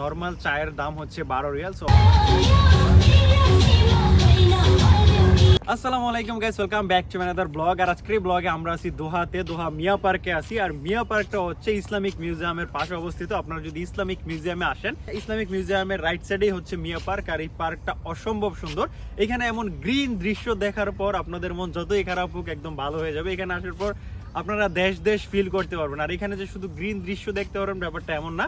Normal চায়ের দাম হচ্ছে বারো রিয়াল সো আসসালামু আলাইকুম guys welcome back to another vlog আর আজকের ব্লগে আমরা আছি দোহাতে, দোহা মিয়া পার্কে আছি। আর মিয়া পার্কটা হচ্ছে ইসলামিক মিউজিয়ামের পাশে অবস্থিত। আপনারা যদি ইসলামিক মিউজিয়ামে আসেন, ইসলামিক মিউজিয়ামের রাইট সাইডেই হচ্ছে মিয়া পার্ক। আর এই পার্কটা অসম্ভব সুন্দর। এখানে এমন গ্রিন দৃশ্য দেখার পর আপনাদের মন যতই খারাপ হোক, একদম ভালো হয়ে যাবে। এখানে আসার পর আপনারা দেশ দেশ ফিল করতে পারবেন। আর এখানে যে শুধু গ্রিন দৃশ্য দেখতে পারবেন, ব্যাপারটা এমন না।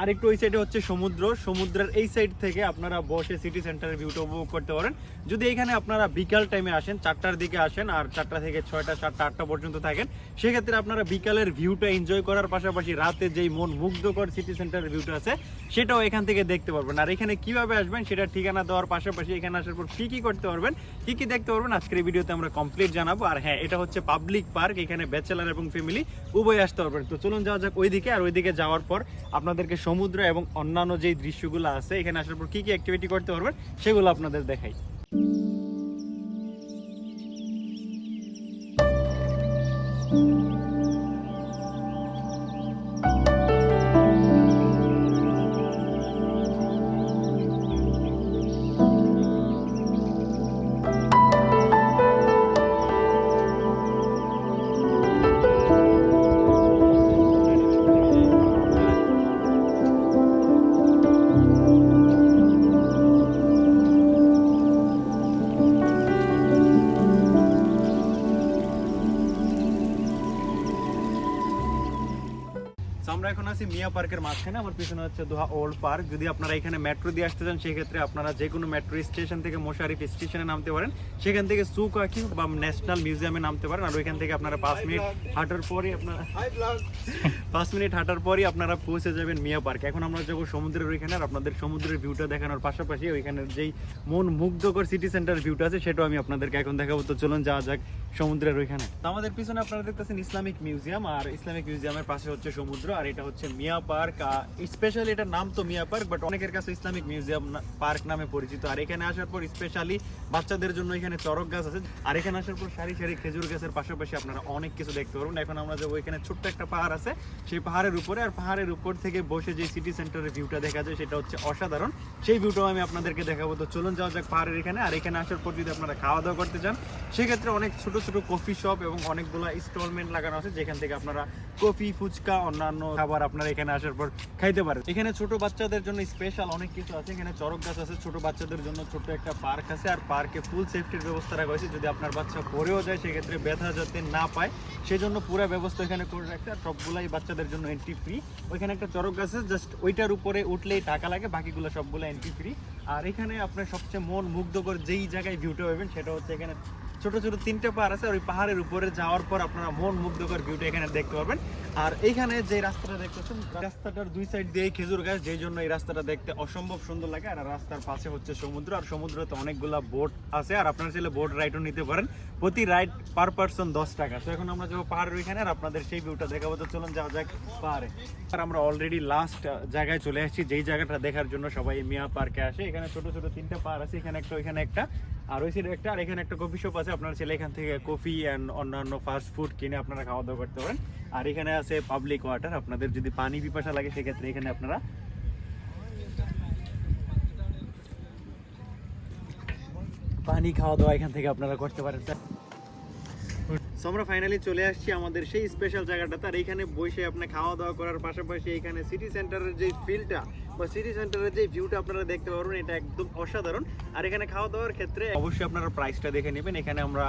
আর একটু ওই সাইডে হচ্ছে সমুদ্র। সমুদ্রের এই সাইড থেকে আপনারা বসে সিটি সেন্টারের ভিউটা উপভোগ করতে পারেন। যদি এখানে আপনারা বিকাল টাইমে আসেন, চারটার দিকে আসেন আর চারটা থেকে ছয়টা, সাতটা, আটটা পর্যন্ত থাকেন, সেক্ষেত্রে আপনারা বিকালের ভিউটা এনজয় করার পাশাপাশি রাতে যেই মন মুগ্ধকর সিটি সেন্টারের ভিউটা আছে, সেটাও এখান থেকে দেখতে পারবেন। আর এখানে কীভাবে আসবেন সেটা ঠিকানা দেওয়ার পাশাপাশি এখানে আসার পর কি কি করতে পারবেন, কি কি দেখতে পারবেন, আজকের ভিডিওতে আমরা কমপ্লিট জানাব। আর হ্যাঁ এটা হচ্ছে পাবলিক পার্ক এখানে ব্যাচেলার এবং ফ্যামিলি উভয় আসতে পারবেন। তো চলুন যাওয়া যাক ওইদিকে, আর ওইদিকে যাওয়ার পর আপনাদেরকে সমুদ্র এবং অন্যান্য যেই দৃশ্যগুলো আছে, এখানে আসার পর কি কি অ্যাক্টিভিটি করতে পারবেন, সেগুলো আপনাদের দেখাই। আমরা এখন আছি মিয়া পার্কের মাঝখানে, আমার পিছনে হচ্ছে দোহা ওল্ড পার্ক। যদি আপনারা এখানে মেট্রো দিয়ে আসতে চান, সেক্ষেত্রে আপনারা যে কোনো মেট্রো স্টেশন থেকে মোশারিফ স্টেশনে নামতে পারেন। সেখান থেকে সুকাকি বা ন্যাশনাল মিউজিয়ামে নামতে পারেন। আর ওইখান থেকে আপনারা পাঁচ মিনিট হাঁটার পরই আপনারা পাঁচ মিনিট হাঁটার পরই আপনারা পৌঁছে যাবেন মিয়া পার্ক। এখন আমরা যাব সমুদ্রের ওইখানে, আর আপনাদের সমুদ্রের ভিউটা দেখানোর পাশাপাশি ওইখানের যেই মন মুগ্ধকর সিটি সেন্টার ভিউটা আছে, সেটাও আমি আপনাদেরকে এখন দেখাবো। তো চলুন যাওয়া যাক সমুদ্রের ওইখানে। আমাদের পিছনে আপনারা দেখতেছেন ইসলামিক মিউজিয়াম আর ইসলামিক মিউজিয়ামের পাশে হচ্ছে সমুদ্র, আর এটা হচ্ছে মিয়া পার্ক স্পেশালি এটার নাম তো মিয়া পার্ক বাট অনেকের কাছে ইসলামিক মিউজিয়াম পার্ক নামে পরিচিত। আর এখানে আসার পর স্পেশালি বাচ্চাদের জন্য এখানে চরক গাছ আছে। আর এখানে আসার পর সারি সারি খেজুর গাছের পাশাপাশি আপনারা অনেক কিছু দেখতে পারবেন। এখন আমরা যাব এখানে ছোট্ট একটা পাহাড় আছে, সেই পাহাড়ের উপরে। আর পাহাড়ের উপর থেকে বসে যে সিটি সেন্টারের ভিউটা দেখা যায়, সেটা হচ্ছে অসাধারণ। সেই ভিউটাও আমি আপনাদেরকে দেখাবো। তো চলুন যাওয়া যাক পাহাড়ের এখানে। আর এখানে আসার পর যদি আপনারা খাওয়া দাওয়া করতে চান, সেক্ষেত্রে অনেক ছোট ছোট কফি শপ এবং অনেকগুলো স্টলমেন্ট লাগানো আছে, যেখান থেকে আপনারা কফি ফুচকা, অন্যান্য খাবার আপনারা এখানে আসার পর খাইতে পারেন। এখানে ছোট বাচ্চাদের জন্য স্পেশাল অনেক কিছু আছে। এখানে চরক গাছ আছে। ছোট বাচ্চাদের জন্য ছোট একটা পার্ক আছে। আর পার্কে ফুল সেফটির ব্যবস্থা রাখা হয়েছে। যদি আপনার বাচ্চা পড়েও যায়, সেক্ষেত্রে ব্যথা যাতে না পায়, সেজন্য পুরো ব্যবস্থা এখানে করে রাখছে। আর সবগুলাই বাচ্চাদের জন্য এন্ট্রি ফ্রি ওইখানে একটা চরক গাছ আছে। জাস্ট ওইটার উপরে উঠলেই টাকা লাগে। বাকিগুলো সবগুলো এন্ট্রি ফ্রি আর এখানে আপনার সবচেয়ে মন মুগ্ধকর যেই জায়গায় ভিউটা পাবেন, সেটা হচ্ছে এখানে ছোট ছোট তিনটে পাহাড় আছে ওই পাহাড়ের উপরে যাওয়ার পর আপনারা মন মুগ্ধকর ভিউটা এখানে দেখতে পারবেন। আর এইখানে যে রাস্তাটা দেখতেছেন রাস্তাটার দুই সাইড দিয়ে খেজুর গাছ, যেই জন্য এই রাস্তাটা দেখতে অসম্ভব সুন্দর লাগে। আর রাস্তার পাশে হচ্ছে সমুদ্র, আর সমুদ্রতে অনেকগুলা বোট আছে, আর আপনারা চাইলে বোট রাইডও নিতে পারেন। প্রতি রাইড পার পার্সন দশ টাকা। তো এখন আমরা যাব পাহাড়ের ওইখানে, আর আপনাদের সেই ভিউটা দেখাবো। তো চলুন যাওয়া যাক পাহাড়ে। আর আমরা অলরেডি লাস্ট জায়গায় চলে আসছি, যেই জায়গাটা দেখার জন্য সবাই মিয়া পার্কে আসে। এখানে ছোট ছোট তিনটা পাহাড় আছে, এখানে একটা, ওইখানে একটা। আর ওই সাইডে একটা, আর এখানে একটা কফি শপ আছে। আপনারা ছেলে এখান থেকে কফি অ্যান্ড অন্যান্য ফাস্ট ফুড কিনে আপনারা খাওয়া দাওয়া করতে পারেন। আর এখানে আছে পাবলিক ওয়াটার আপনাদের যদি পানি পিপাসা লাগে, সেক্ষেত্রে এখানে আপনারা পানি খাওয়া দাওয়া এখান থেকে আপনারা করতে পারেন। আমরা ফাইনালি চলে আসছি আমাদের সেই স্পেশাল জায়গাটাতে। আর এখানে বসে আপনি খাওয়া দাওয়া করার পাশাপাশি এখানে সিটি সেন্টারের যে ফিলটা বা সিটি সেন্টারের যে ভিউটা আপনারা দেখতে পারবেন এটা একদম অসাধারণ। আর এখানে খাওয়া দাওয়ার ক্ষেত্রে অবশ্যই আপনারা প্রাইসটা দেখে নেবেন। এখানে আমরা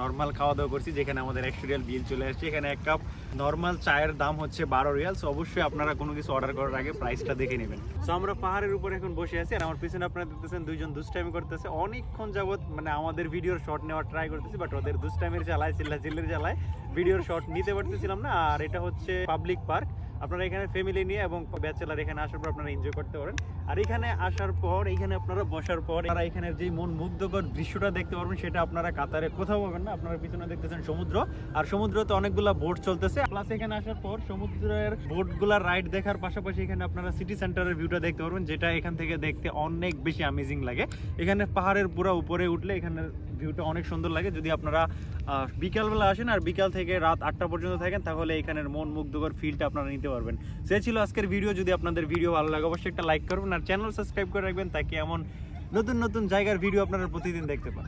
নর্মাল খাওয়া দাওয়া করছি যেখানে আমাদের একশো রিয়াল বিল চলে আসছে। এখানে এক কাপ নর্মাল চায়ের দাম হচ্ছে বারো রিয়াল অবশ্যই আপনারা কোনো কিছু অর্ডার করার আগে প্রাইসটা দেখে নেবেন। সো আমরা পাহাড়ের উপর এখন বসে আছি আর আমার পিছনে আপনারা দেখতেছেন দুইজন দুষ্টাইমি করতেছে। অনেকক্ষণ যাবত মানে আমাদের ভিডিওর শর্ট নেওয়ার ট্রাই করতেছি বাট ওদের দুষ্টাইমের জ্বালায় চিল্লা চিল্লির জ্বালায় ভিডিওর শর্ট নিতে পারতেছিলাম না। আর এটা হচ্ছে পাবলিক পার্ক আপনারা এখানে ফ্যামিলি নিয়ে এবং ব্যাচেলার এখানে আসার পর আপনারা এনজয় করতে পারেন। আর এখানে আসার পর, এখানে আপনারা বসার পর, আপনারা এখানে যে মন মুগ্ধকর দৃশ্যটা দেখতে পারবেন, সেটা আপনারা কাতারে কোথাও পাবেন না। আপনারা পিছনে দেখতেছেন সমুদ্র, আর সমুদ্রতে অনেকগুলা বোট চলতেছে। প্লাস এখানে আসার পর সমুদ্রের বোটগুলা রাইড দেখার পাশাপাশি এখানে আপনারা সিটি সেন্টারের ভিউটা দেখতে পারবেন, যেটা এখান থেকে দেখতে অনেক বেশি অ্যামেজিং লাগে। এখানে পাহাড়ের পুরো উপরে উঠলে এখানে ভিউটা অনেক সুন্দর লাগে। যদি আপনারা বিকালবেলা আসেন আর বিকাল থেকে রাত আটটা পর্যন্ত থাকেন, তাহলে এখানের মন মুগ্ধকর ফিলটা আপনারা নিতে পারবেন। সে ছিল আজকের ভিডিও যদি আপনাদের ভিডিও ভালো লাগে, অবশ্যই একটা লাইক করবেন আর চ্যানেল সাবস্ক্রাইব করে রাখবেন, তাকে এমন নতুন নতুন জায়গার ভিডিও আপনারা প্রতিদিন দেখতে পান।